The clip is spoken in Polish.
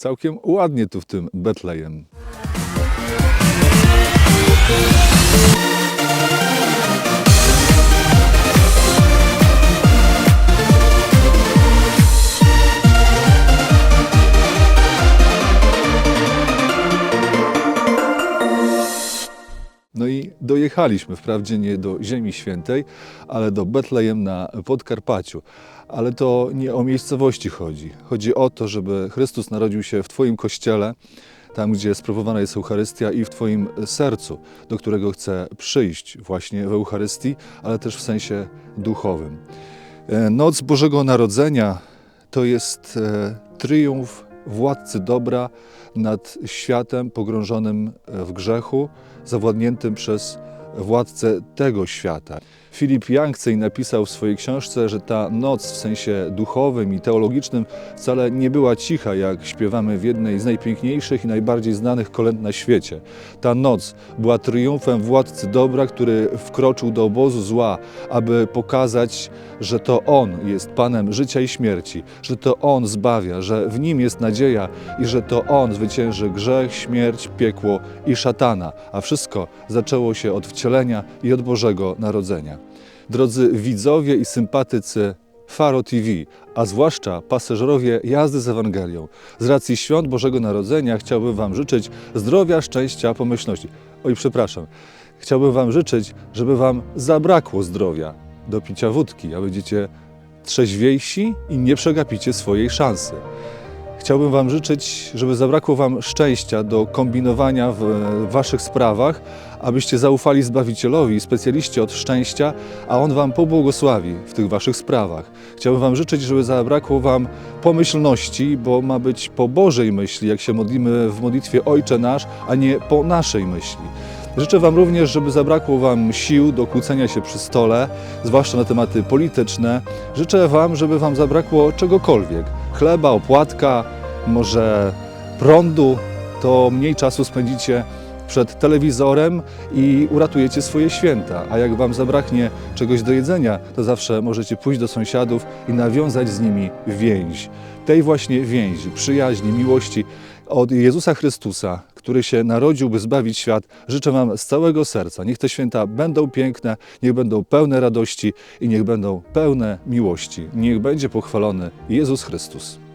całkiem ładnie tu w tym Betlejem. Dojechaliśmy, wprawdzie nie do Ziemi Świętej, ale do Betlejem na Podkarpaciu. Ale to nie o miejscowości chodzi. Chodzi o to, żeby Chrystus narodził się w Twoim kościele, tam gdzie sprawowana jest Eucharystia i w Twoim sercu, do którego chce przyjść właśnie w Eucharystii, ale też w sensie duchowym. E, Noc Bożego Narodzenia to jest e, triumf władcy dobra nad światem pogrążonym w grzechu, zawładniętym przez władcę tego świata. Filip Yancey napisał w swojej książce, że ta noc w sensie duchowym i teologicznym wcale nie była cicha, jak śpiewamy w jednej z najpiękniejszych i najbardziej znanych kolęd na świecie. Ta noc była triumfem władcy dobra, który wkroczył do obozu zła, aby pokazać, że to On jest Panem życia i śmierci, że to On zbawia, że w Nim jest nadzieja i że to On zwycięży grzech, śmierć, piekło i szatana. A wszystko zaczęło się od wcielenia i od Bożego Narodzenia. Drodzy widzowie i sympatycy Faro TV, a zwłaszcza pasażerowie jazdy z Ewangelią, z racji świąt Bożego Narodzenia chciałbym Wam życzyć zdrowia, szczęścia, pomyślności. Oj, przepraszam. Chciałbym Wam życzyć, żeby Wam zabrakło zdrowia do picia wódki, a będziecie trzeźwiejsi i nie przegapicie swojej szansy. Chciałbym Wam życzyć, żeby zabrakło Wam szczęścia do kombinowania w Waszych sprawach, abyście zaufali Zbawicielowi, specjaliście od szczęścia, a On Wam pobłogosławi w tych Waszych sprawach. Chciałbym Wam życzyć, żeby zabrakło Wam pomyślności, bo ma być po Bożej myśli, jak się modlimy w modlitwie Ojcze Nasz, a nie po naszej myśli. Życzę Wam również, żeby zabrakło Wam sił do kłócenia się przy stole, zwłaszcza na tematy polityczne. Życzę Wam, żeby Wam zabrakło czegokolwiek. Chleba, opłatka, może prądu, to mniej czasu spędzicie przed telewizorem i uratujecie swoje święta. A jak Wam zabraknie czegoś do jedzenia, to zawsze możecie pójść do sąsiadów i nawiązać z nimi więź. Tej właśnie więzi, przyjaźni, miłości od Jezusa Chrystusa, który się narodził, by zbawić świat, życzę Wam z całego serca. Niech te święta będą piękne, niech będą pełne radości i niech będą pełne miłości. Niech będzie pochwalony Jezus Chrystus.